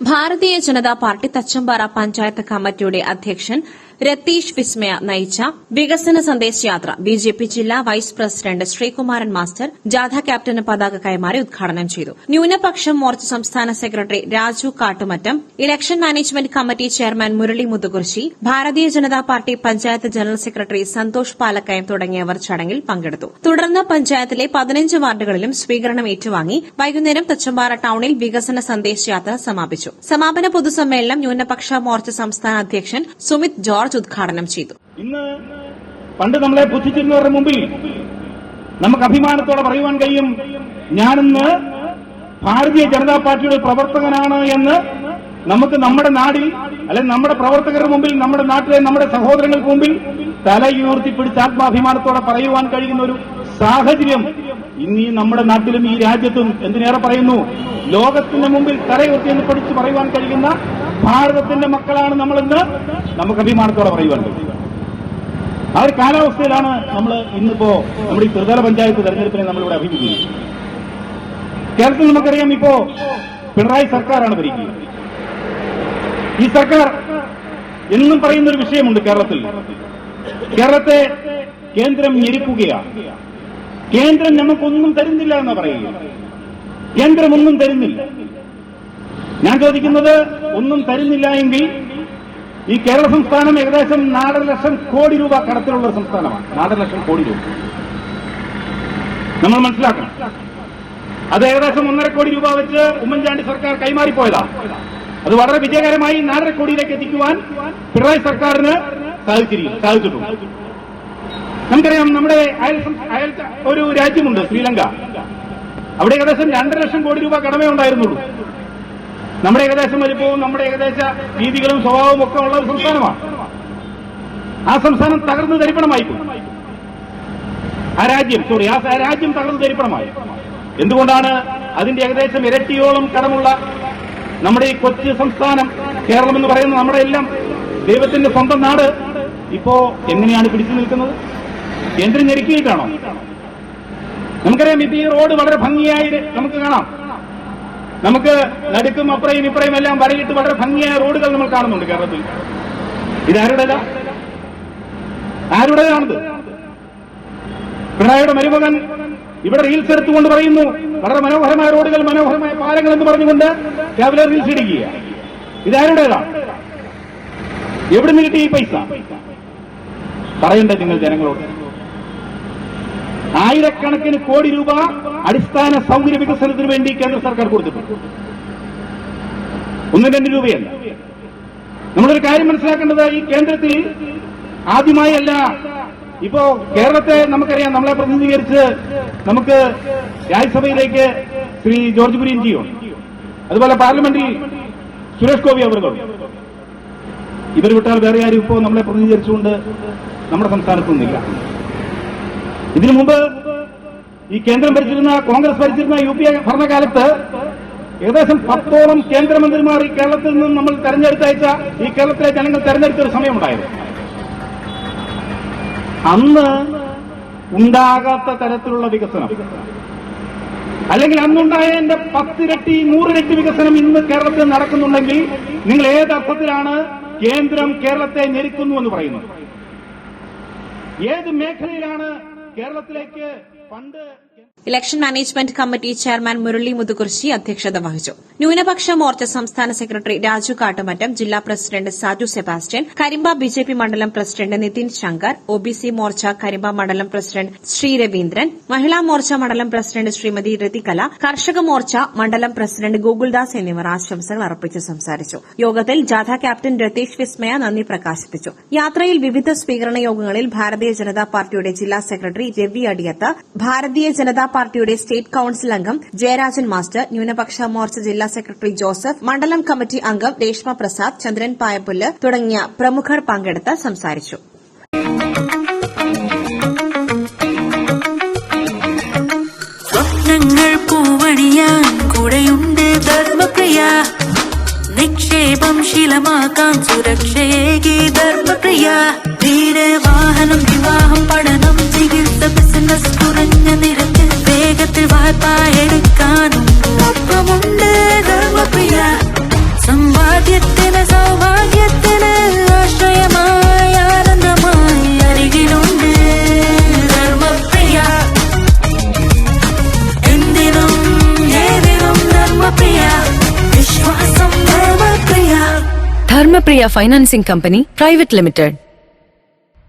ഭാരതീയ Janata party Thachampara panchayat കമ്മിറ്റിയുടെ അധ്യക്ഷൻ രതീഷ് വിസ്മയ നയിച്ച വികസന സന്ദേശ യാത്ര ബിജെപി ജില്ലാ വൈസ് പ്രസിഡന്റ് ശ്രീകുമാരൻ മാസ്റ്റർ ജാഥ ക്യാപ്റ്റന് പതാക കൈമാറി ഉദ്ഘാടനം ചെയ്തു. ന്യൂനപക്ഷം മോർച്ച സംസ്ഥാന secretary Raju Kattumattam election management committee chairman Murali Muthukurshi Bharatiya Janata party panchayat general secretary Santhosh Palakkayam തുടങ്ങിയവർ ചടങ്ങിൽ പങ്കെടുത്തു. തുടർന്ന് പഞ്ചായത്തിലെ പതിനഞ്ച് വാർഡുകളിലും സ്വീകരണം ഏറ്റുവാങ്ങി വൈകുന്നേരം തച്ചമ്പാറ ടൌണിൽ വികസന സന്ദേശ യാത്ര സമാപിച്ചു. സമാപന പൊതുസമ്മേളനം ന്യൂനപക്ഷ മോർച്ച സംസ്ഥാന അധ്യക്ഷൻ സുമിത് ജോർജ് ഉദ്ഘാടനം ചെയ്തു. ഇന്ന് പണ്ട് നമ്മളെ പുച്ഛിച്ചിരുന്നവരുടെ മുമ്പിൽ നമുക്ക് അഭിമാനത്തോടെ പറയുവാൻ കഴിയും ഞാനിന്ന് ഭാരതീയ ജനതാ പാർട്ടിയുടെ പ്രവർത്തകനാണ് എന്ന് നമുക്ക് നമ്മുടെ നാടിൽ അല്ലെങ്കിൽ നമ്മുടെ പ്രവർത്തകരുടെ മുമ്പിൽ നമ്മുടെ നാട്ടിലെ നമ്മുടെ സഹോദരങ്ങൾക്ക് മുമ്പിൽ തലയുയർത്തി പിടിച്ച് ആത്മാഭിമാനത്തോടെ പറയുവാൻ കഴിയുന്ന ഒരു സാഹചര്യം ഇനി നമ്മുടെ നാട്ടിലും ഈ രാജ്യത്തും എന്തിനേറെ പറയുന്നു? ലോകത്തിന്റെ മുമ്പിൽ തലയുയർത്തി എന്ന് പഠിച്ച് പറയുവാൻ കഴിയുന്ന ഭാരതത്തിന്റെ മക്കളാണ് നമ്മളെന്ന് നമുക്ക് അഭിമാനത്തോടെ പറയുവാൻ ആ ഒരു കാലാവസ്ഥയിലാണ് നമ്മൾ ഇന്നിപ്പോ നമ്മുടെ ഈ ത്രിതല പഞ്ചായത്ത് തെരഞ്ഞെടുപ്പിനെ നമ്മളിവിടെ അഭിമുഖീകരിക്കുന്നത്. കേരളത്തിൽ നമുക്കറിയാം ഇപ്പോ പിണറായി സർക്കാരാണ് ഭരിക്കുക ഈ സർക്കാർ എന്നും പറയുന്ന ഒരു വിഷയമുണ്ട് കേരളത്തിൽ. കേരളത്തെ കേന്ദ്രം ഞെരുക്കുകയാണ്. കേന്ദ്രം നമുക്കൊന്നും തരുന്നില്ല എന്ന് പറയുക കേന്ദ്രം ഒന്നും തരുന്നില്ല. ഞാൻ ചോദിക്കുന്നത് ഒന്നും തരുന്നില്ല എങ്കിൽ ഈ കേരള സംസ്ഥാനം ഏകദേശം നാലര ലക്ഷം കോടി രൂപ കടത്തിലുള്ള സംസ്ഥാനമാണ്. നാലര ലക്ഷം കോടി രൂപ. നമ്മൾ മനസ്സിലാക്കണം. അത് ഏകദേശം ഒന്നര കോടി രൂപ വെച്ച് ഉമ്മൻചാണ്ടി സർക്കാർ കൈമാറിപ്പോയതാ. അത് വളരെ വിജയകരമായി നാലര കോടിയിലേക്ക് എത്തിക്കുവാൻ പിണറായി സർക്കാരിന് സാധിച്ചിരിക്കും സാധിച്ചിട്ടുണ്ട്. നമുക്കറിയാം നമ്മുടെ അയൽ അയൽ ഒരു രാജ്യമുണ്ട് ശ്രീലങ്ക. അവിടെ ഏകദേശം രണ്ടര ലക്ഷം കോടി രൂപ കടമേ ഉണ്ടായിരുന്നുള്ളൂ. നമ്മുടെ ഏകദേശം വലിപ്പവും നമ്മുടെ ഏകദേശ രീതികളും സ്വഭാവവും ഒക്കെ ഉള്ള ഒരു സംസ്ഥാനമാണ്. ആ സംസ്ഥാനം തകർന്നു തരിപ്പണമായി ആ രാജ്യം സോറി ആ രാജ്യം തകർന്നു തരിപ്പണമായി. എന്തുകൊണ്ടാണ് അതിന്റെ ഏകദേശം ഇരട്ടിയോളം കടമുള്ള നമ്മുടെ ഈ കൊച്ചു സംസ്ഥാനം കേരളം എന്ന് പറയുന്ന നമ്മുടെ എല്ലാം ദൈവത്തിന്റെ സ്വന്തം നാട്. ഇപ്പോ എങ്ങനെയാണ് പിടിച്ചു നിൽക്കുന്നത്? കേന്ദ്രം ഞെരുക്കിയിട്ടാണോ നമുക്കറിയാം ഇപ്പൊ ഈ റോഡ് വളരെ ഭംഗിയായി നമുക്ക് കാണാം. നമുക്ക് നടുക്കും അപ്പുറയും ഇപ്പുറയും എല്ലാം വരയിട്ട് വളരെ ഭംഗിയായ റോഡുകൾ നമ്മൾ കാണുന്നുണ്ട് കേരളത്തിൽ. ഇതാരുടേത ആരുടേതാണത്? പിണറായിയുടെ മരുമകൻ ഇവിടെ റീൽസ് എടുത്തുകൊണ്ട് പറയുന്നു വളരെ മനോഹരമായ റോഡുകൾ മനോഹരമായ പാലങ്ങൾ എന്ന് പറഞ്ഞുകൊണ്ട് രാവിലെ റീൽസ് ഇടിക്കുക ഇതാരുടേതാണ് എവിടെ കിട്ടി ഈ പൈസ? പറയണ്ടേ നിങ്ങൾ ജനങ്ങളോട്? ആയിരക്കണക്കിന് കോടി രൂപ അടിസ്ഥാന സൗകര്യ വികസനത്തിന് വേണ്ടി കേന്ദ്ര സർക്കാർ കൊടുത്തിട്ടുണ്ട്. ഒന്നും രണ്ട് രൂപയല്ല. നമ്മളൊരു കാര്യം മനസ്സിലാക്കേണ്ടത് ഈ കേന്ദ്രത്തിൽ ആദ്യമായല്ല ഇപ്പോ കേരളത്തെ നമുക്കറിയാം നമ്മളെ പ്രതിനിധീകരിച്ച് നമുക്ക് രാജ്യസഭയിലേക്ക് ശ്രീ ജോർജ് കുര്യൻ ജിയോ അതുപോലെ പാർലമെന്റിൽ സുരേഷ് ഗോപി അവർക്കും ഇവർ വിട്ടാൽ വേറെ ആരും ഇപ്പോ നമ്മളെ പ്രതിനിധീകരിച്ചുകൊണ്ട് നമ്മുടെ സംസ്ഥാനത്തൊന്നുമില്ല. ഇതിനു മുമ്പ് ഈ കേന്ദ്രം ഭരിച്ചിരുന്ന കോൺഗ്രസ് ഭരിച്ചിരുന്ന യു പി എ ഭരണകാലത്ത് ഏകദേശം പത്തോളം കേന്ദ്രമന്ത്രിമാർ ഈ കേരളത്തിൽ നിന്നും നമ്മൾ തെരഞ്ഞെടുത്തയച്ച ഈ കേരളത്തിലെ ജനങ്ങൾ തെരഞ്ഞെടുത്ത ഒരു സമയമുണ്ടായിരുന്നു. അന്ന് ഉണ്ടാകാത്ത തരത്തിലുള്ള വികസനം. അല്ലെങ്കിൽ അന്നുണ്ടായ എന്റെ പത്തിരട്ടി നൂറിരട്ടി വികസനം ഇന്ന് കേരളത്തിൽ നടക്കുന്നുണ്ടെങ്കിൽ നിങ്ങൾ ഏതർത്ഥത്തിലാണ് കേന്ദ്രം കേരളത്തെ ഞെരുക്കുന്നു എന്ന് പറയുന്നത്? ഏത് മേഖലയിലാണ് കേരളത്തിലേക്ക് fund election management committee chairman Murali Muthukurshi അധ്യക്ഷത വഹിച്ചു. ന്യൂനപക്ഷ മോർച്ച സംസ്ഥാന സെക്രട്ടറി രാജു കാട്ടുമറ്റം ജില്ലാ president Saju Sebastian Karimba BJP മണ്ഡലം പ്രസിഡന്റ് നിതിൻ ശങ്കർ ഒബിസി മോർച്ച കരിമ്പ മണ്ഡലം പ്രസിഡന്റ് ശ്രീ രവീന്ദ്രൻ മഹിളാ മോർച്ച മണ്ഡലം പ്രസിഡന്റ് ശ്രീമതി രതികല കർഷക മോർച്ച മണ്ഡലം പ്രസിഡന്റ് ഗോകുൽദാസ് എന്നിവർ ആശംസകൾ അർപ്പിച്ച് സംസാരിച്ചു. യോഗത്തിൽ ജാഥ ക്യാപ്റ്റൻ രതീഷ് വിസ്മയ നന്ദി പ്രകാശിപ്പിച്ചു. യാത്രയിൽ വിവിധ സ്വീകരണ യോഗങ്ങളിൽ ഭാരതീയ ജനതാ പാർട്ടിയുടെ ജില്ലാ സെക്രട്ടറി രവി അടിയത്ത് ഭാരതീയ ജനതാ പാർട്ടിയുടെ സ്റ്റേറ്റ് കൌൺസിൽ അംഗം ജയരാജൻ മാസ്റ്റർ ന്യൂനപക്ഷ മോർച്ച ജില്ലാ സെക്രട്ടറി ജോസഫ് മണ്ഡലം കമ്മിറ്റി അംഗം രേഷ്മ പ്രസാദ് ചന്ദ്രൻ പായപ്പുല്ല് തുടങ്ങിയ പ്രമുഖർ പങ്കെടുത്ത് സംസാരിച്ചു. നിക്ഷേപം ശീലമാക്കാൻ സുരക്ഷയേകി ധർമ്മപ്രിയ. വീട് വാഹനം വിവാഹം പഠനം Dharmapriya financing company private limited